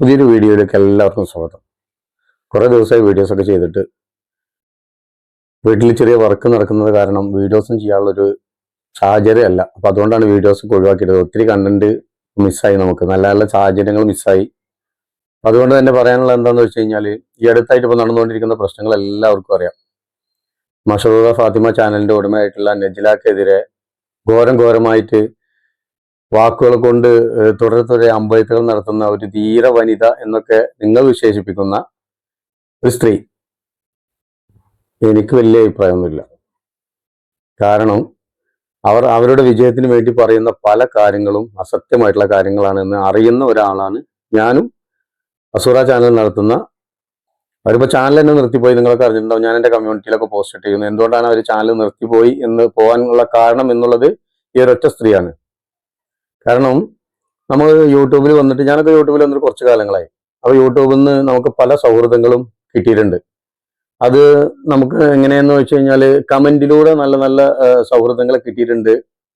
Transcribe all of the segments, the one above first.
പുതിയൊരു വീഡിയോയിലേക്ക് എല്ലാവർക്കും സ്വാഗതം. കുറേ ദിവസമായി വീഡിയോസൊക്കെ ചെയ്തിട്ട് വീട്ടിൽ ചെറിയ വർക്ക് നടക്കുന്നത് കാരണം വീഡിയോസും ചെയ്യാനുള്ളൊരു സാഹചര്യമല്ല. അപ്പോൾ അതുകൊണ്ടാണ് വീഡിയോസ് ഒഴിവാക്കിയത്. ഒത്തിരി കണ്ടന്റ് മിസ്സായി നമുക്ക്. നല്ല നല്ല സാഹചര്യങ്ങൾ മിസ്സായി അതുകൊണ്ട് തന്നെ പറയാനുള്ള എന്താണെന്ന് വെച്ച് കഴിഞ്ഞാൽ ഈ അടുത്തായിട്ട് ഇപ്പോൾ നടന്നുകൊണ്ടിരിക്കുന്ന പ്രശ്നങ്ങൾ എല്ലാവർക്കും അറിയാം. മഷറൂറ ഫാത്തിമ ചാനലിന്റെ ഉടമയായിട്ടുള്ള നജിലാക്കെതിരെ ഘോരം ഘോരമായിട്ട് വാക്കുകൾ കൊണ്ട് തുടരെ തുടരെ അമ്പയത്തുകൾ നടത്തുന്ന ഒരു ധീര വനിത എന്നൊക്കെ നിങ്ങൾ വിശേഷിപ്പിക്കുന്ന ഒരു സ്ത്രീ. എനിക്ക് വലിയ അഭിപ്രായമൊന്നുമില്ല. കാരണം അവർ അവരുടെ വിജയത്തിന് വേണ്ടി പറയുന്ന പല കാര്യങ്ങളും അസത്യമായിട്ടുള്ള കാര്യങ്ങളാണെന്ന് അറിയുന്ന ഒരാളാണ് ഞാനും. അസുറ ചാനൽ നടത്തുന്ന അവരിപ്പോൾ ചാനൽ തന്നെ നിർത്തിപ്പോയി നിങ്ങളൊക്കെ അറിഞ്ഞിട്ടുണ്ടാവും. ഞാൻ എന്റെ കമ്മ്യൂണിറ്റിയിലൊക്കെ പോസ്റ്റ് ചെയ്യുന്നത് എന്തുകൊണ്ടാണ് അവർ ചാനൽ നിർത്തിപ്പോയി എന്ന് പോകാനുള്ള കാരണം എന്നുള്ളത് ഈ ഒരൊറ്റ സ്ത്രീയാണ്. കാരണം നമ്മൾ യൂട്യൂബിൽ വന്നിട്ട് ഞാനൊക്കെ യൂട്യൂബിൽ വന്നിട്ട് കുറച്ച് കാലങ്ങളായി. അപ്പോൾ യൂട്യൂബിൽ നിന്ന് നമുക്ക് പല സൗഹൃദങ്ങളും കിട്ടിയിട്ടുണ്ട്. അത് നമുക്ക് എങ്ങനെയെന്ന് വെച്ച് കഴിഞ്ഞാൽ കമന്റിലൂടെ നല്ല നല്ല സൗഹൃദങ്ങൾ കിട്ടിയിട്ടുണ്ട്.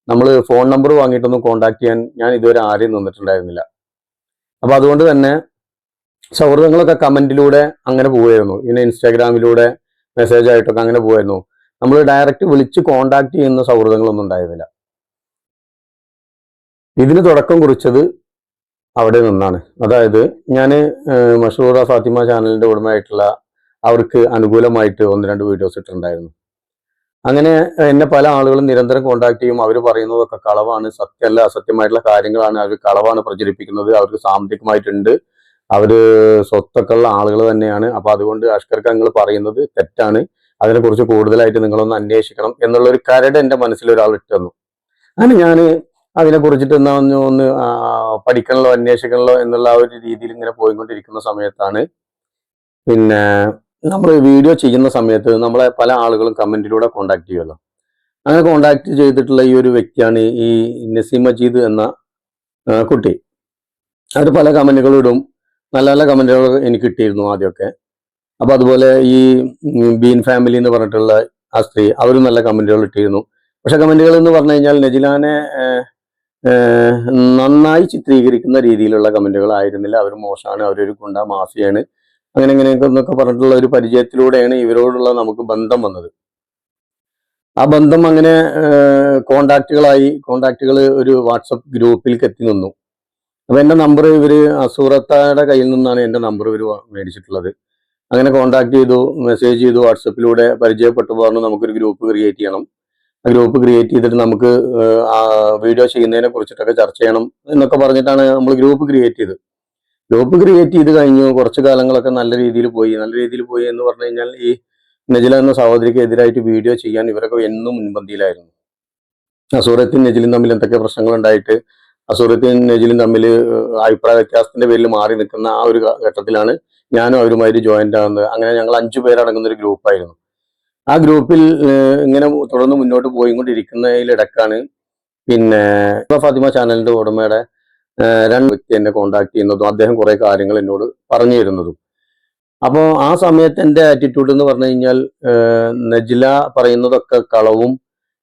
നമ്മൾ ഫോൺ നമ്പർ വാങ്ങിയിട്ടൊന്നും കോണ്ടാക്ട് ചെയ്യാൻ ഞാൻ ഇതുവരെ ആരെയും നിന്നിട്ടുണ്ടായിരുന്നില്ല. അപ്പോൾ അതുകൊണ്ട് തന്നെ സൗഹൃദങ്ങളൊക്കെ കമന്റിലൂടെ അങ്ങനെ പോവായിരുന്നു. പിന്നെ ഇൻസ്റ്റാഗ്രാമിലൂടെ മെസ്സേജ് ആയിട്ടൊക്കെ അങ്ങനെ പോവായിരുന്നു. നമ്മൾ ഡയറക്റ്റ് വിളിച്ച് കോണ്ടാക്ട് ചെയ്യുന്ന സൗഹൃദങ്ങളൊന്നും ഉണ്ടായിരുന്നില്ല. ഇതിന് തുടക്കം കുറിച്ചത് അവിടെ നിന്നാണ്. അതായത് ഞാൻ മഷൂറ ഫാത്തിമ ചാനലിന്റെ ഉടമയായിട്ടുള്ള അവർക്ക് അനുകൂലമായിട്ട് ഒന്ന് രണ്ട് വീഡിയോസ് ഇട്ടിട്ടുണ്ടായിരുന്നു. അങ്ങനെ എന്നെ പല ആളുകളും നിരന്തരം കോണ്ടാക്ട് ചെയ്യും. അവർ പറയുന്നതൊക്കെ കളവാണ് സത്യമല്ല അസത്യമായിട്ടുള്ള കാര്യങ്ങളാണ്. അവർ കളവാണ് പ്രചരിപ്പിക്കുന്നത്. അവർക്ക് സാമ്പത്തികമായിട്ടുണ്ട്. അവർ സ്വത്തൊക്കെ ഉള്ള ആളുകൾ തന്നെയാണ്. അപ്പൊ അതുകൊണ്ട് അഷ്കർക്ക് നിങ്ങൾ പറയുന്നത് തെറ്റാണ്. അതിനെക്കുറിച്ച് കൂടുതലായിട്ട് നിങ്ങളൊന്ന് അന്വേഷിക്കണം എന്നുള്ളൊരു കരട് എന്റെ മനസ്സിൽ ഒരാൾ ഇട്ടു തന്നു അങ്ങനെ ഞാൻ അതിനെ കുറിച്ചിട്ട് എന്നാ ഒന്ന് ഒന്ന് പഠിക്കണല്ലോ അന്വേഷിക്കണല്ലോ എന്നുള്ള ആ ഒരു രീതിയിൽ ഇങ്ങനെ പോയിക്കൊണ്ടിരിക്കുന്ന സമയത്താണ്. പിന്നെ നമ്മൾ വീഡിയോ ചെയ്യുന്ന സമയത്ത് നമ്മളെ പല ആളുകളും കമന്റിലൂടെ കോണ്ടാക്ട് ചെയ്യുമല്ലോ അങ്ങനെ കോണ്ടാക്ട് ചെയ്തിട്ടുള്ള ഈ ഒരു വ്യക്തിയാണ് ഈ നസീം മജീദ് എന്ന കുട്ടി. അവർ പല കമന്റുകളും ഇടും. നല്ല നല്ല കമന്റുകൾ എനിക്ക് കിട്ടിയിരുന്നു ആദ്യമൊക്കെ. അപ്പൊ അതുപോലെ ഈ ബീൻ ഫാമിലി എന്ന് പറഞ്ഞിട്ടുള്ള ആ സ്ത്രീ അവരും നല്ല കമന്റുകൾ ഇട്ടിരുന്നു. പക്ഷെ കമന്റുകൾ എന്ന് പറഞ്ഞു കഴിഞ്ഞാൽ നജിലാനെ നന്നായി ചിത്രീകരിക്കുന്ന രീതിയിലുള്ള കമന്റുകൾ ആയിരുന്നില്ല. അവർ മോശമാണ് അവരൊരു ഗുണ്ട മാഫിയാണ് അങ്ങനെ ഇങ്ങനെയൊക്കെ എന്നൊക്കെ പറഞ്ഞിട്ടുള്ള ഒരു പരിചയത്തിലൂടെയാണ് ഇവരോടുള്ള നമുക്ക് ബന്ധം വന്നത്. ആ ബന്ധം അങ്ങനെ കോണ്ടാക്റ്റുകളായി കോണ്ടാക്റ്റുകൾ ഒരു വാട്സപ്പ് ഗ്രൂപ്പിലേക്ക് എത്തി നിന്നു. അപ്പൊ എന്റെ നമ്പർ ഇവർ അസൂറത്തായുടെ കയ്യിൽ നിന്നാണ് എന്റെ നമ്പർ ഇവർ മേടിച്ചിട്ടുള്ളത്. അങ്ങനെ കോണ്ടാക്ട് ചെയ്തു മെസ്സേജ് ചെയ്തു വാട്സപ്പിലൂടെ പരിചയപ്പെട്ടു പറഞ്ഞു നമുക്കൊരു ഗ്രൂപ്പ് ക്രിയേറ്റ് ചെയ്യണം. ഗ്രൂപ്പ് ക്രിയേറ്റ് ചെയ്തിട്ട് നമുക്ക് വീഡിയോ ചെയ്യുന്നതിനെ കുറിച്ചിട്ടൊക്കെ ചർച്ച ചെയ്യണം എന്നൊക്കെ പറഞ്ഞിട്ടാണ് നമ്മൾ ഗ്രൂപ്പ് ക്രിയേറ്റ് ചെയ്ത് ഗ്രൂപ്പ് ക്രിയേറ്റ് ചെയ്ത് കഴിഞ്ഞു. കുറച്ച് കാലങ്ങളൊക്കെ നല്ല രീതിയിൽ പോയി. നല്ല രീതിയിൽ പോയി എന്ന് പറഞ്ഞു കഴിഞ്ഞാൽ ഈ നജില എന്ന സഹോദരിക്ക് എതിരായിട്ട് വീഡിയോ ചെയ്യാൻ ഇവരൊക്കെ എന്നും മുൻപന്തിയിലായിരുന്നു. അസൂറത്തും നജിലും തമ്മിൽ എന്തൊക്കെ പ്രശ്നങ്ങൾ ഉണ്ടായിട്ട് അസൂറത്തും നജിലും തമ്മിൽ അഭിപ്രായ വ്യത്യാസത്തിന്റെ പേരിൽ മാറി നിൽക്കുന്ന ആ ഒരു ഘട്ടത്തിലാണ് ഞാനും അവരുമായിട്ട് ജോയിന്റ് ആകുന്നത് അങ്ങനെ ഞങ്ങൾ അഞ്ചു പേരടങ്ങുന്ന ഒരു ഗ്രൂപ്പായിരുന്നു. ആ ഗ്രൂപ്പിൽ ഇങ്ങനെ തുടർന്ന് മുന്നോട്ട് പോയിക്കൊണ്ടിരിക്കുന്നതിലിടക്കാണ് പിന്നെ ഫാത്തിമ ചാനലിന്റെ ഉടമയുടെ രണ്ട് വ്യക്തി എന്നെ കോണ്ടാക്ട് ചെയ്യുന്നതും അദ്ദേഹം കുറെ കാര്യങ്ങൾ എന്നോട് പറഞ്ഞു തരുന്നതും അപ്പോൾ ആ സമയത്ത് എന്റെ ആറ്റിറ്റ്യൂഡ് എന്ന് പറഞ്ഞു കഴിഞ്ഞാൽ നജില പറയുന്നതൊക്കെ കളവും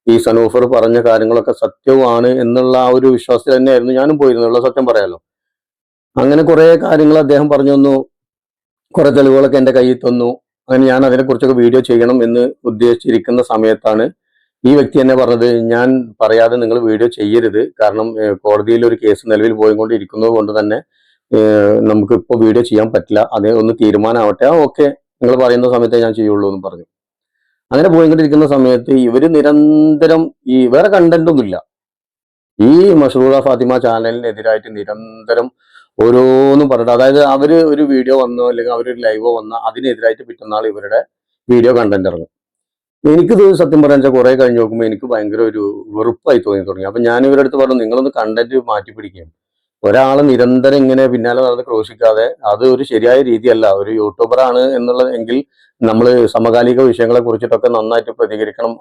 ഈ സനൂഫർ പറഞ്ഞ കാര്യങ്ങളൊക്കെ സത്യവുമാണ് എന്നുള്ള ആ ഒരു വിശ്വാസത്തിൽ തന്നെയായിരുന്നു ഞാനും പോയിരുന്നുള്ള സത്യം പറയാലോ. അങ്ങനെ കുറേ കാര്യങ്ങൾ അദ്ദേഹം പറഞ്ഞു തന്നു. കുറെ തെളിവുകളൊക്കെ എന്റെ കയ്യിൽ തന്നു. അങ്ങനെ ഞാൻ അതിനെക്കുറിച്ചൊക്കെ വീഡിയോ ചെയ്യണം എന്ന് ഉദ്ദേശിച്ചിരിക്കുന്ന സമയത്താണ് ഈ വ്യക്തി എന്നെ പറഞ്ഞത്. ഞാൻ പറയാതെ നിങ്ങൾ വീഡിയോ ചെയ്യരുത്. കാരണം കോടതിയിൽ ഒരു കേസ് നിലവിൽ പോയിക്കൊണ്ടിരിക്കുന്നത് കൊണ്ട് തന്നെ നമുക്ക് ഇപ്പോൾ വീഡിയോ ചെയ്യാൻ പറ്റില്ല. അത് ഒന്ന് തീരുമാനമാവട്ടെ ഓക്കെ. നിങ്ങൾ പറയുന്ന സമയത്തേ ഞാൻ ചെയ്യുള്ളൂ എന്ന് പറഞ്ഞു. അങ്ങനെ പോയിക്കൊണ്ടിരിക്കുന്ന സമയത്ത് ഇവർ നിരന്തരം ഈ വേറെ കണ്ടന്റ് ഒന്നുമില്ല. ഈ മഷറൂറ ഫാത്തിമ ചാനലിനെതിരായിട്ട് നിരന്തരം ഓരോന്നും പറഞ്ഞിട്ട് അതായത് അവർ ഒരു വീഡിയോ വന്നോ അല്ലെങ്കിൽ അവരൊരു ലൈവോ വന്നോ അതിനെതിരായിട്ട് പിറ്റന്നാൾ ഇവരുടെ വീഡിയോ കണ്ടന്റ് ഇറങ്ങും. എനിക്കിത് സത്യം പറയാൻ വെച്ചാൽ കുറെ കഴിഞ്ഞ് നോക്കുമ്പോൾ എനിക്ക് ഭയങ്കര ഒരു വെറുപ്പായി തോന്നി തുടങ്ങി. അപ്പൊ ഞാൻ ഇവരുടെ അടുത്ത് പറഞ്ഞു നിങ്ങളൊന്ന് കണ്ടന്റ് മാറ്റി പിടിക്കുകയും ഒരാൾ നിരന്തരം ഇങ്ങനെ പിന്നാലെ നടന്ന് ക്രോശിക്കാതെ അത് ഒരു ശരിയായ രീതിയല്ല. ഒരു യൂട്യൂബറാണ് എന്നുള്ളത് എങ്കിൽ നമ്മൾ സമകാലിക വിഷയങ്ങളെ കുറിച്ചിട്ടൊക്കെ നന്നായിട്ട് പ്രതികരിക്കണം.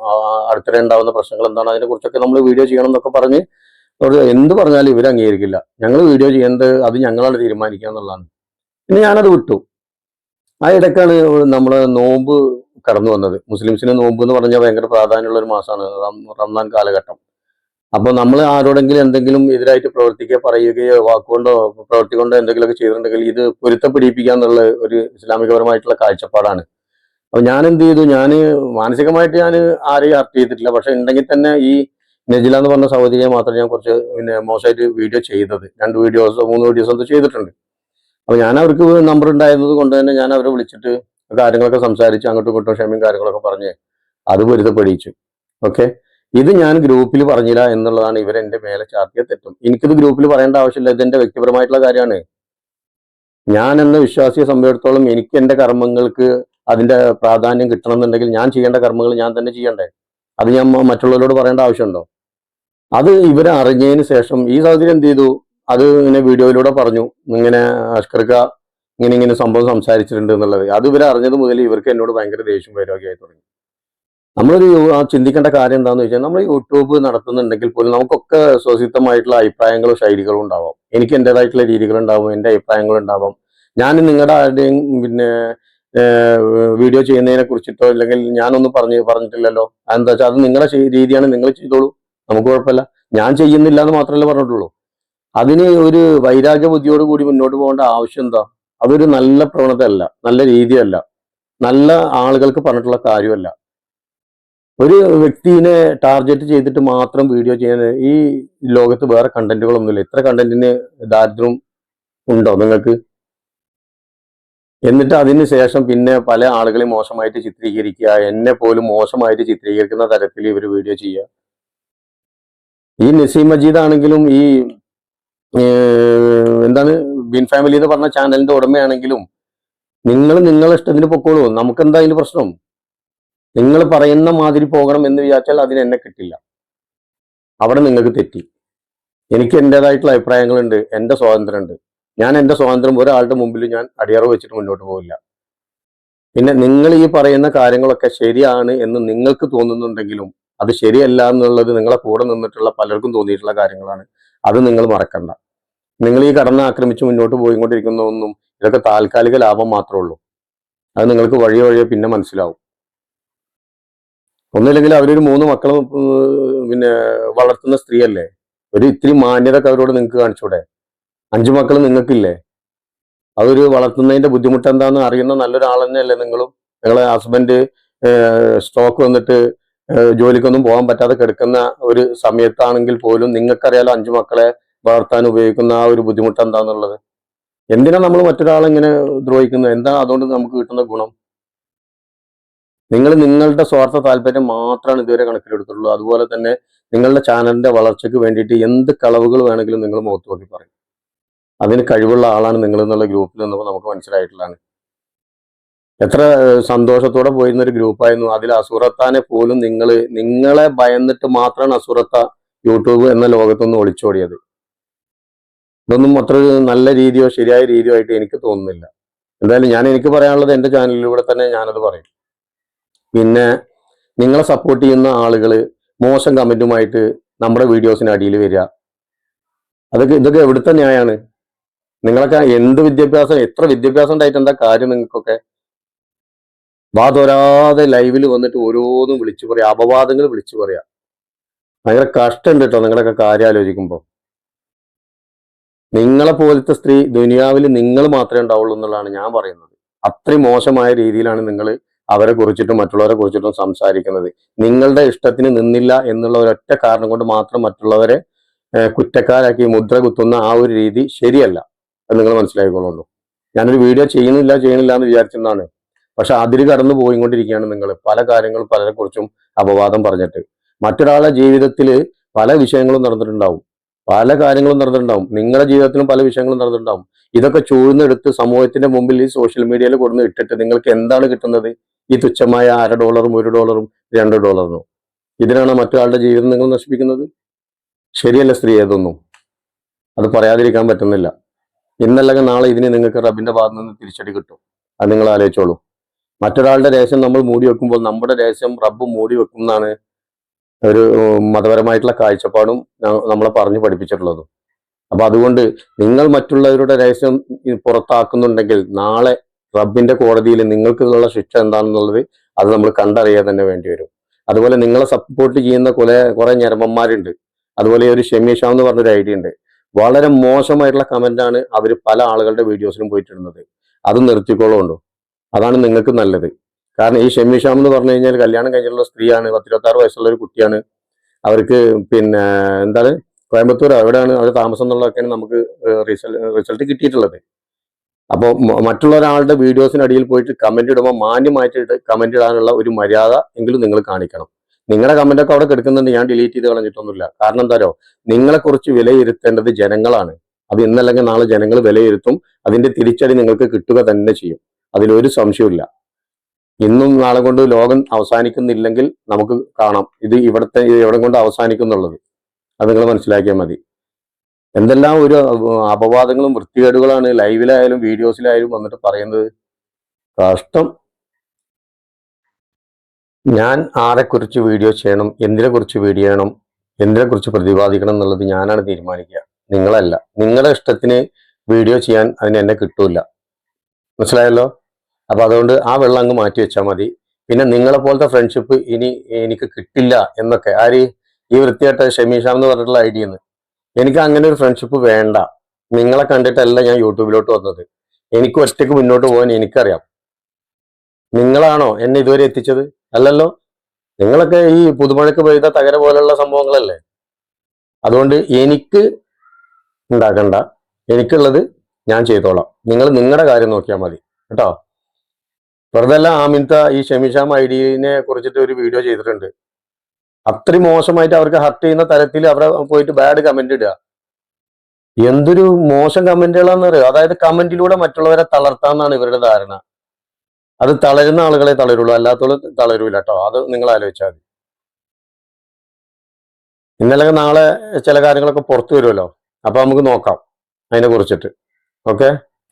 അടുത്തിടെ ഉണ്ടാവുന്ന പ്രശ്നങ്ങൾ എന്താണ് അതിനെ കുറിച്ചൊക്കെ നമ്മൾ വീഡിയോ ചെയ്യണം എന്നൊക്കെ പറഞ്ഞ് എന്ത് പറഞ്ഞാലും ഇവർ അംഗീകരിക്കില്ല. ഞങ്ങൾ വീഡിയോ ചെയ്യേണ്ടത് അത് ഞങ്ങളാണ് തീരുമാനിക്കുക എന്നുള്ളതാണ്. പിന്നെ ഞാനത് വിട്ടു. ആ ഇടയ്ക്കാണ് നമ്മളെ നോമ്പ് കടന്നു വന്നത്. മുസ്ലിംസിന് നോമ്പ് എന്ന് പറഞ്ഞാൽ ഭയങ്കര പ്രാധാന്യമുള്ള ഒരു മാസമാണ്. റംസാൻ കാലഘട്ടം. അപ്പോൾ നമ്മൾ ആരോടെങ്കിലും എന്തെങ്കിലും എതിരായിട്ട് പ്രവർത്തിക്കുകയോ പറയുകയോ വാക്കുകൊണ്ടോ പ്രവർത്തി കൊണ്ടോ എന്തെങ്കിലുമൊക്കെ ചെയ്തിട്ടുണ്ടെങ്കിൽ ഇത് പൊരുത്തപ്പെടിപ്പിക്കുക എന്നുള്ള ഒരു ഇസ്ലാമികപരമായിട്ടുള്ള കാഴ്ചപ്പാടാണ്. അപ്പൊ ഞാൻ എന്ത് ചെയ്തു? ഞാൻ മാനസികമായിട്ട് ഞാൻ ആരെയും അർത്ഥ ചെയ്തിട്ടില്ല. പക്ഷെ ഉണ്ടെങ്കിൽ തന്നെ ഈ നജില എന്ന് പറഞ്ഞ സഹോദരിയെ മാത്രം ഞാൻ കുറച്ച് പിന്നെ മോശമായിട്ട് വീഡിയോ ചെയ്തത്. രണ്ട് വീഡിയോസ് മൂന്ന് വീഡിയോസ് എന്തോ ചെയ്തിട്ടുണ്ട്. അപ്പൊ ഞാൻ അവർക്ക് നമ്പർ ഉണ്ടായിരുന്നത് കൊണ്ട് തന്നെ ഞാൻ അവരെ വിളിച്ചിട്ട് കാര്യങ്ങളൊക്കെ സംസാരിച്ച് അങ്ങോട്ടും ഇങ്ങോട്ടും ക്ഷമയും കാര്യങ്ങളൊക്കെ പറഞ്ഞ് അത് പൊരുത്തപ്പെടിയിച്ചു. ഓക്കെ ഇത് ഞാൻ ഗ്രൂപ്പിൽ പറഞ്ഞില്ല എന്നുള്ളതാണ് ഇവരെന്റെ മേലെ ചാർത്തിയ തെറ്റും. എനിക്കിത് ഗ്രൂപ്പിൽ പറയേണ്ട ആവശ്യമില്ല. ഇത് എന്റെ വ്യക്തിപരമായിട്ടുള്ള കാര്യമാണ്. ഞാൻ എന്ന വിശ്വാസിയെ സംബന്ധിച്ചിടത്തോളം എനിക്ക് എന്റെ കർമ്മങ്ങൾക്ക് അതിന്റെ പ്രാധാന്യം കിട്ടണം എന്നുണ്ടെങ്കിൽ ഞാൻ ചെയ്യേണ്ട കർമ്മങ്ങൾ ഞാൻ തന്നെ ചെയ്യണ്ടേ? അത് ഞാൻ മറ്റുള്ളവരോട് പറയേണ്ട ആവശ്യമുണ്ടോ? അത് ഇവരെ അറിഞ്ഞതിന് ശേഷം ഈ സഹോദരി എന്ത് ചെയ്തു? അത് ഇങ്ങനെ വീഡിയോയിലൂടെ പറഞ്ഞു. ഇങ്ങനെ അഷ്കർക്ക ഇങ്ങനെ ഇങ്ങനെ സംഭവം സംസാരിച്ചിട്ടുണ്ട് എന്നുള്ളത്. അത് ഇവരെ അറിഞ്ഞത് മുതൽ ഇവർക്ക് എന്നോട് ഭയങ്കര ദേഷ്യം വൈരാഗ്യമായി തുടങ്ങി. നമ്മളൊരു ചിന്തിക്കേണ്ട കാര്യം എന്താണെന്ന് വെച്ചാൽ നമ്മൾ യൂട്യൂബ് നടത്തുന്നുണ്ടെങ്കിൽ പോലും നമുക്കൊക്കെ സ്വസിദ്ധമായിട്ടുള്ള അഭിപ്രായങ്ങളും ശൈലികളും ഉണ്ടാവാം. എനിക്ക് എന്റെതായിട്ടുള്ള രീതികൾ ഉണ്ടാവും എന്റെ അഭിപ്രായങ്ങളും ഉണ്ടാവാം. ഞാൻ നിങ്ങളുടെ ആരുടെയും പിന്നെ വീഡിയോ ചെയ്യുന്നതിനെ കുറിച്ചിട്ടോ അല്ലെങ്കിൽ ഞാനൊന്നും പറഞ്ഞു പറഞ്ഞിട്ടില്ലല്ലോ. എന്താ വെച്ചാൽ അത് നിങ്ങളുടെ രീതിയാണ് നിങ്ങൾ ചെയ്തോളൂ. നമുക്ക് കുഴപ്പമില്ല. ഞാൻ ചെയ്യുന്നില്ല എന്ന് മാത്രമല്ലേ പറഞ്ഞിട്ടുള്ളൂ. അതിന് ഒരു വൈരാഗ്യ ബുദ്ധിയോട് കൂടി മുന്നോട്ട് പോകേണ്ട ആവശ്യം എന്താ? അതൊരു നല്ല പ്രവണത അല്ല നല്ല രീതിയല്ല നല്ല ആളുകൾക്ക് പറഞ്ഞിട്ടുള്ള കാര്യമല്ല. ഒരു വ്യക്തിനെ ടാർഗറ്റ് ചെയ്തിട്ട് മാത്രം വീഡിയോ ചെയ്യാൻ ഈ ലോകത്ത് വേറെ കണ്ടന്റുകളൊന്നുമില്ല. ഇത്ര കണ്ടന്റിന് ദാരിദ്ര്യം ഉണ്ടോ നിങ്ങൾക്ക്? എന്നിട്ട് അതിന് ശേഷം പിന്നെ പല ആളുകളെയും മോശമായിട്ട് ചിത്രീകരിക്കുക എന്നെ പോലും മോശമായിട്ട് ചിത്രീകരിക്കുന്ന തരത്തിൽ ഇവർ വീഡിയോ ചെയ്യുക. ഈ നസീം മജീദ് ആണെങ്കിലും ഈ എന്താണ് ബിൻ ഫാമിലി എന്ന് പറഞ്ഞ ചാനലിന്റെ ഉടമയാണെങ്കിലും നിങ്ങൾ നിങ്ങളെ ഇഷ്ടത്തിന് പൊക്കോളൂ. നമുക്ക് എന്താ അതിന് പ്രശ്നം? നിങ്ങൾ പറയുന്ന മാതിരി പോകണം എന്ന് വിചാരിച്ചാൽ അതിന് എന്നെ കിട്ടില്ല. അവിടെ നിങ്ങൾക്ക് തെറ്റി. എനിക്ക് എന്റെതായിട്ടുള്ള അഭിപ്രായങ്ങളുണ്ട് എന്റെ സ്വാതന്ത്ര്യമുണ്ട്. ഞാൻ എന്റെ സ്വാതന്ത്ര്യം ഒരാളുടെ മുമ്പിൽ ഞാൻ അടിയറവ് വെച്ചിട്ട് മുന്നോട്ട് പോകില്ല പിന്നെ നിങ്ങൾ ഈ പറയുന്ന കാര്യങ്ങളൊക്കെ ശരിയാണ് എന്ന് നിങ്ങൾക്ക് തോന്നുന്നുണ്ടെങ്കിലും അത് ശരിയല്ല എന്നുള്ളത് നിങ്ങളെ കൂടെ നിന്നിട്ടുള്ള പലർക്കും തോന്നിയിട്ടുള്ള കാര്യങ്ങളാണ്. അത് നിങ്ങൾ മറക്കണ്ട. നിങ്ങൾ ഈ കടന്ന് ആക്രമിച്ച് മുന്നോട്ട് പോയിക്കൊണ്ടിരിക്കുന്ന ഒന്നും ഇതൊക്കെ താൽക്കാലിക ലാഭം മാത്രമേ ഉള്ളൂ. അത് നിങ്ങൾക്ക് വഴിയെ വഴിയെ പിന്നെ മനസ്സിലാവും. ഒന്നുമില്ലെങ്കിൽ അവരൊരു മൂന്ന് മക്കളും പിന്നെ വളർത്തുന്ന സ്ത്രീയല്ലേ? ഒരു ഇത്തിരി മാന്യതൊക്കെ അവരോട് നിങ്ങൾക്ക് കാണിച്ചൂടെ? അഞ്ചു മക്കൾ നിങ്ങൾക്കില്ലേ? അതൊരു വളർത്തുന്നതിന്റെ ബുദ്ധിമുട്ട് എന്താണെന്ന് അറിയുന്ന നല്ലൊരാൾ തന്നെയല്ലേ നിങ്ങളും നിങ്ങളെ ഹസ്ബൻഡ് സ്റ്റോക്ക് വന്നിട്ട് ജോലിക്കൊന്നും പോകാൻ പറ്റാതെ കിടക്കുന്ന ഒരു സമയത്താണെങ്കിൽ പോലും നിങ്ങൾക്കറിയാലോ അഞ്ചു മക്കളെ വളർത്താൻ ഉപയോഗിക്കുന്ന ആ ഒരു ബുദ്ധിമുട്ട് എന്താന്നുള്ളത്. എന്തിനാ നമ്മൾ മറ്റൊരാളെ ഇങ്ങനെ ദ്രോഹിക്കുന്നത്? എന്താ അതുകൊണ്ട് നമുക്ക് കിട്ടുന്ന ഗുണം? നിങ്ങൾ നിങ്ങളുടെ സ്വാർത്ഥ താല്പര്യം മാത്രമാണ് ഇതുവരെ കണക്കിലെടുത്തുള്ളൂ അതുപോലെ തന്നെ നിങ്ങളുടെ ചാനലിന്റെ വളർച്ചയ്ക്ക് വേണ്ടിയിട്ട് എന്ത് കളവുകൾ വേണമെങ്കിലും നിങ്ങൾ മുഖത്ത് നോക്കി പറയും. അതിന് കഴിവുള്ള ആളാണ് നിങ്ങൾ എന്നുള്ള ഗ്രൂപ്പിൽ നിന്നപ്പോൾ നമുക്ക് മനസ്സിലായിട്ടുള്ളതാണ്. എത്ര സന്തോഷത്തോടെ പോയിരുന്ന ഒരു ഗ്രൂപ്പായിരുന്നു. അതിൽ അസുറത്താനെ പോലും നിങ്ങൾ നിങ്ങളെ ഭയന്നിട്ട് മാത്രമാണ് അസുറത്ത യൂട്യൂബ് എന്ന ലോകത്തുനിന്ന് ഒളിച്ചോടിയത്. ഇതൊന്നും അത്ര നല്ല രീതിയോ ശരിയായ രീതിയോ ആയിട്ട് എനിക്ക് തോന്നുന്നില്ല. എന്തായാലും ഞാൻ എനിക്ക് പറയാനുള്ളത് എന്റെ ചാനലിലൂടെ തന്നെ ഞാനത് പറയും. പിന്നെ നിങ്ങളെ സപ്പോർട്ട് ചെയ്യുന്ന ആളുകൾ മോശം കമന്റുമായിട്ട് നമ്മുടെ വീഡിയോസിന് അടിയിൽ വരിക. അതൊക്കെ ഇതൊക്കെ എവിടുത്തെ ന്യായമാണ് നിങ്ങളൊക്കെ എന്ത് വിദ്യാഭ്യാസം എത്ര വിദ്യാഭ്യാസം ഉണ്ടായിട്ട് എന്താ കാര്യം നിങ്ങൾക്കൊക്കെ? വാതൊരാതെ ലൈവിൽ വന്നിട്ട് ഓരോന്നും വിളിച്ചു പറയാം അപവാദങ്ങൾ വിളിച്ചു പറയാം. ഭയങ്കര കഷ്ടമുണ്ട് കേട്ടോ നിങ്ങളൊക്കെ കാര്യം ആലോചിക്കുമ്പോൾ നിങ്ങളെ പോലത്തെ സ്ത്രീ ദുനിയാവിൽ നിങ്ങൾ മാത്രമേ ഉണ്ടാവുള്ളൂ എന്നുള്ളതാണ് ഞാൻ പറയുന്നത്. അത്രയും മോശമായ രീതിയിലാണ് നിങ്ങൾ അവരെ കുറിച്ചിട്ടും മറ്റുള്ളവരെ കുറിച്ചിട്ടും സംസാരിക്കുന്നത്. നിങ്ങളുടെ ഇഷ്ടത്തിന് നിന്നില്ല എന്നുള്ള ഒരൊറ്റ കാരണം കൊണ്ട് മാത്രം മറ്റുള്ളവരെ കുറ്റക്കാരാക്കി മുദ്ര കുത്തുന്ന ആ ഒരു രീതി ശരിയല്ല. അത് നിങ്ങൾ മനസ്സിലാക്കിക്കൊള്ളുള്ളൂ ഞാനൊരു വീഡിയോ ചെയ്യുന്നില്ല ചെയ്യുന്നില്ല എന്ന് വിചാരിച്ചെന്നാണ് പക്ഷെ അതിര് കടന്നു പോയിക്കൊണ്ടിരിക്കുകയാണ് നിങ്ങൾ. പല കാര്യങ്ങളും പലരെ കുറിച്ചും അപവാദം പറഞ്ഞിട്ട്. മറ്റൊരാളെ ജീവിതത്തിൽ പല വിഷയങ്ങളും നടന്നിട്ടുണ്ടാവും. പല കാര്യങ്ങളും നടന്നിട്ടുണ്ടാവും. നിങ്ങളുടെ ജീവിതത്തിലും പല വിഷയങ്ങളും നടന്നിട്ടുണ്ടാവും. ഇതൊക്കെ ചൂഴ്ന്നെടുത്ത് സമൂഹത്തിന്റെ മുമ്പിൽ ഈ സോഷ്യൽ മീഡിയയിൽ കൊടുന്ന് ഇട്ടിട്ട് നിങ്ങൾക്ക് എന്താണ് കിട്ടുന്നത്? ഈ തുച്ഛമായ അര ഡോളറും ഒരു ഡോളറും രണ്ട് ഡോളറിനും. ഇതിനാണ് മറ്റൊരാളുടെ ജീവിതം നിങ്ങൾ നശിപ്പിക്കുന്നത്? ശരിയല്ല സ്ത്രീ ഏതൊന്നും. അത് പറയാതിരിക്കാൻ പറ്റുന്നില്ല. ഇന്നല്ലെങ്കിൽ നാളെ ഇതിന് നിങ്ങൾക്ക് റബിന്റെ ഭാഗത്ത് നിന്ന് തിരിച്ചടി കിട്ടും. അത് നിങ്ങൾ ആലോചിച്ചോളൂ. മറ്റൊരാളുടെ രഹസ്യം നമ്മൾ മൂടി വെക്കുമ്പോൾ നമ്മുടെ രഹസ്യം റബ്ബ് മൂടി വെക്കും എന്നാണ് ഒരു മതപരമായിട്ടുള്ള കാഴ്ചപ്പാടും നമ്മളെ പറഞ്ഞു പഠിപ്പിച്ചിട്ടുള്ളത്. അപ്പൊ അതുകൊണ്ട് നിങ്ങൾ മറ്റുള്ളവരുടെ രഹസ്യം പുറത്താക്കുന്നുണ്ടെങ്കിൽ നാളെ റബ്ബിന്റെ കോടതിയിൽ നിങ്ങൾക്ക് ഉള്ള ശിക്ഷ എന്താണെന്നുള്ളത് അത് നമ്മൾ കണ്ടറിയാൻ തന്നെ വേണ്ടി വരും. അതുപോലെ നിങ്ങളെ സപ്പോർട്ട് ചെയ്യുന്ന കുറെ കുറെ ഞരമ്പന്മാരുണ്ട്. അതുപോലെ ഒരു ഷമീഷ എന്ന് പറഞ്ഞൊരു ഐഡിയ ഉണ്ട്. വളരെ മോശമായിട്ടുള്ള കമന്റാണ് അവർ പല ആളുകളുടെ വീഡിയോസിലും പോയിട്ടിടുന്നത് അത് നിർത്തിക്കോളുണ്ടോ അതാണ് നിങ്ങൾക്ക് നല്ലത്. കാരണം ഈ ഷെമ്മിഷാം എന്ന് പറഞ്ഞു കഴിഞ്ഞാൽ കല്യാണം കഴിഞ്ഞിട്ടുള്ള സ്ത്രീയാണ് പത്തിരുപത്തി ആറ് വയസ്സുള്ള ഒരു കുട്ടിയാണ്. അവർക്ക് പിന്നെ എന്താണ്? കോയമ്പത്തൂർ എവിടെയാണ് അവർ താമസം എന്നുള്ളതൊക്കെയാണ് നമുക്ക് റിസൾട്ട് റിസൾട്ട് കിട്ടിയിട്ടുള്ളത്. അപ്പോൾ മറ്റുള്ള ഒരാളുടെ വീഡിയോസിനടിയിൽ പോയിട്ട് കമന്റ് ഇടുമ്പോൾ മാന്യമായിട്ട് കമന്റ് ഇടാനുള്ള ഒരു മര്യാദ എങ്കിലും നിങ്ങൾ കാണിക്കണം. നിങ്ങളുടെ കമന്റ് ഒക്കെ അവിടെ കിടക്കുന്നുണ്ട് ഞാൻ ഡിലീറ്റ് ചെയ്ത് കളഞ്ഞിട്ടൊന്നുമില്ല. കാരണം എന്താരോ നിങ്ങളെ കുറിച്ച് വിലയിരുത്തേണ്ടത് ജനങ്ങളാണ്. അത് ഇന്നല്ലെങ്കിൽ നാളെ ജനങ്ങൾ വിലയിരുത്തും. അതിന്റെ തിരിച്ചടി നിങ്ങൾക്ക് കിട്ടുക തന്നെ ചെയ്യും. അതിലൊരു സംശയമില്ല ഇന്നും നാളെ കൊണ്ട് ലോകം അവസാനിക്കുന്നില്ലെങ്കിൽ നമുക്ക് കാണാം. ഇത് ഇവിടുത്തെ ഇത് എവിടെ കൊണ്ട് അവസാനിക്കുന്നുള്ളത്. അത് നിങ്ങൾ മനസ്സിലാക്കിയാൽ മതി. എന്തെല്ലാം ഒരു അപവാദങ്ങളും വൃത്തികേടുകളാണ് ലൈവിലായാലും വീഡിയോസിലായാലും വന്നിട്ട് പറയുന്നത്. കഷ്ടം. ഞാൻ ആരെക്കുറിച്ച് വീഡിയോ ചെയ്യണം? എന്തിനെ കുറിച്ച് വീഡിയോ ചെയ്യണം? എന്തിനെക്കുറിച്ച് പ്രതിപാദിക്കണം എന്നുള്ളത് ഞാനാണ് തീരുമാനിക്കുക. നിങ്ങളല്ല. നിങ്ങളുടെ ഇഷ്ടത്തിന് വീഡിയോ ചെയ്യാൻ അതിന് എന്നെ കിട്ടൂല. മനസ്സിലായല്ലോ? അപ്പൊ അതുകൊണ്ട് ആ വെള്ളം അങ്ങ് മാറ്റി വെച്ചാൽ മതി. പിന്നെ നിങ്ങളെ പോലത്തെ ഫ്രണ്ട്ഷിപ്പ് ഇനി എനിക്ക് കിട്ടില്ല എന്നൊക്കെ ആര് ഈ വൃത്തിയായിട്ട് ഷമീഷാം എന്ന് പറഞ്ഞിട്ടുള്ള ഐഡിയ എനിക്ക് അങ്ങനെ ഒരു ഫ്രണ്ട്ഷിപ്പ് വേണ്ട. നിങ്ങളെ കണ്ടിട്ടല്ല ഞാൻ യൂട്യൂബിലോട്ട് വന്നത്. എനിക്ക് ഒറ്റയ്ക്ക് മുന്നോട്ട് പോകാൻ എനിക്കറിയാം. നിങ്ങളാണോ എന്നെ ഇതുവരെ എത്തിച്ചത്? അല്ലല്ലോ. നിങ്ങളൊക്കെ ഈ പുതുമഴക്ക് പെയ്ത തകര പോലെയുള്ള സംഭവങ്ങളല്ലേ? അതുകൊണ്ട് എനിക്ക് ഉണ്ടാക്കണ്ട എനിക്കുള്ളത് ഞാൻ ചെയ്തോളാം. നിങ്ങൾ നിങ്ങളുടെ കാര്യം നോക്കിയാൽ മതി. കേട്ടോ? വെറുതെ അല്ല ആമിൻത ഈ ഷെമിഷാം ഐഡിയനെ കുറിച്ചിട്ട് ഒരു വീഡിയോ ചെയ്തിട്ടുണ്ട്. അത്രയും മോശമായിട്ട് അവർക്ക് ഹർട്ട് ചെയ്യുന്ന തരത്തിൽ അവരെ പോയിട്ട് ബാഡ് കമന്റ് ഇടുക. എന്തൊരു മോശം കമന്റുകളാന്ന് അറിയാം? അതായത് കമന്റിലൂടെ മറ്റുള്ളവരെ തളർത്താന്നാണ് ഇവരുടെ ധാരണ. അത് തളരുന്ന ആളുകളെ തളരുള്ളൂ അല്ലാത്തവൾ തളരൂല കേട്ടോ. അത് നിങ്ങൾ ആലോചിച്ചാൽ മതി. ഇന്നലെ നാളെ ചില കാര്യങ്ങളൊക്കെ പുറത്തു വരുമല്ലോ. അപ്പൊ നമുക്ക് നോക്കാം അതിനെ കുറിച്ചിട്ട്. ഓക്കെ?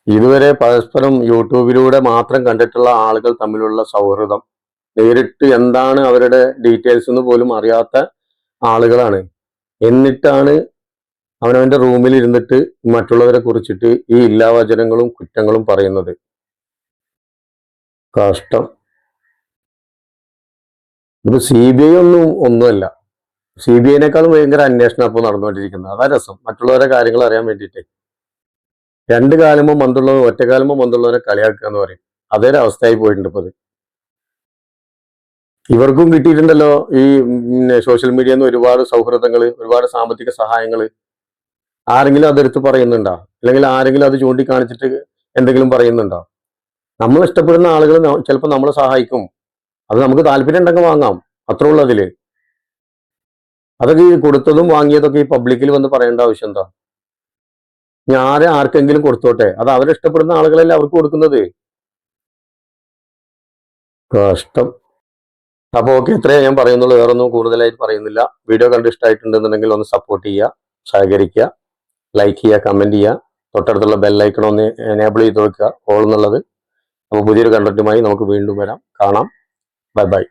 ഇതുവരെ പരസ്പരം യൂട്യൂബിലൂടെ മാത്രം കണ്ടിട്ടുള്ള ആളുകൾ തമ്മിലുള്ള സൗഹൃദം നേരിട്ട് എന്താണ് അവരുടെ ഡീറ്റെയിൽസ് എന്ന് പോലും അറിയാത്ത ആളുകളാണ്. എന്നിട്ടാണ് അവനവന്റെ റൂമിൽ ഇരുന്നിട്ട് മറ്റുള്ളവരെ കുറിച്ചിട്ട് ഈ ഇല്ലാവചനങ്ങളും കുറ്റങ്ങളും പറയുന്നത്. കഷ്ടം. ഇത് സി ബി ഐ ഒന്നും ഒന്നുമല്ല. സി ബി ഐനേക്കാളും ഭയങ്കര അന്വേഷണം അപ്പോൾ നടന്നുകൊണ്ടിരിക്കുന്നത്. അതാ രസം. മറ്റുള്ളവരെ കാര്യങ്ങൾ അറിയാൻ വേണ്ടിയിട്ട്. രണ്ട് കാലമോ മന്തുള്ളവർ ഒറ്റക്കാലമോ മന്തുള്ളവരെ കളിയാക്കുക എന്ന് പറയും. അതേ അവസ്ഥയായി പോയിട്ടുണ്ട് ഇപ്പൊ ഇവർക്കും കിട്ടിയിട്ടുണ്ടല്ലോ ഈ സോഷ്യൽ മീഡിയയിൽ നിന്ന് ഒരുപാട് സൗഹൃദങ്ങൾ ഒരുപാട് സാമ്പത്തിക സഹായങ്ങൾ ആരെങ്കിലും അതെടുത്ത് പറയുന്നുണ്ടോ? അല്ലെങ്കിൽ ആരെങ്കിലും അത് ചൂണ്ടിക്കാണിച്ചിട്ട് എന്തെങ്കിലും പറയുന്നുണ്ടോ? നമ്മൾ ഇഷ്ടപ്പെടുന്ന ആളുകൾ ചിലപ്പോൾ നമ്മളെ സഹായിക്കും. അത് നമുക്ക് താല്പര്യം ഉണ്ടെങ്കിൽ വാങ്ങാം. അത്ര ഉള്ളതിൽ അതൊക്കെ ഈ കൊടുത്തതും വാങ്ങിയതൊക്കെ ഈ പബ്ലിക്കിൽ വന്ന് പറയേണ്ട ആവശ്യം എന്താ? ഞാരെ ആർക്കെങ്കിലും കൊടുത്തോട്ടെ? അത് അവരെ ഇഷ്ടപ്പെടുന്ന ആളുകളല്ലേ അവർക്ക് കൊടുക്കുന്നത്? കഷ്ടം. അപ്പൊ ഓക്കെ ഇത്രയേ ഞാൻ പറയുന്നുള്ളൂ. വേറൊന്നും കൂടുതലായിട്ട് പറയുന്നില്ല. വീഡിയോ കണ്ട് ഇഷ്ടമായിട്ടുണ്ടെന്നുണ്ടെങ്കിൽ ഒന്ന് സപ്പോർട്ട് ചെയ്യുക സഹകരിക്കുക ലൈക്ക് ചെയ്യുക കമന്റ് ചെയ്യുക. തൊട്ടടുത്തുള്ള ബെല്ലൈക്കൺ ഒന്ന് എനേബിൾ ചെയ്ത് വെക്കുക. ഓൾ എന്നുള്ളത്. അപ്പോൾ പുതിയൊരു കണ്ടന്റുമായി നമുക്ക് വീണ്ടും വരാം. കാണാം. Bye bye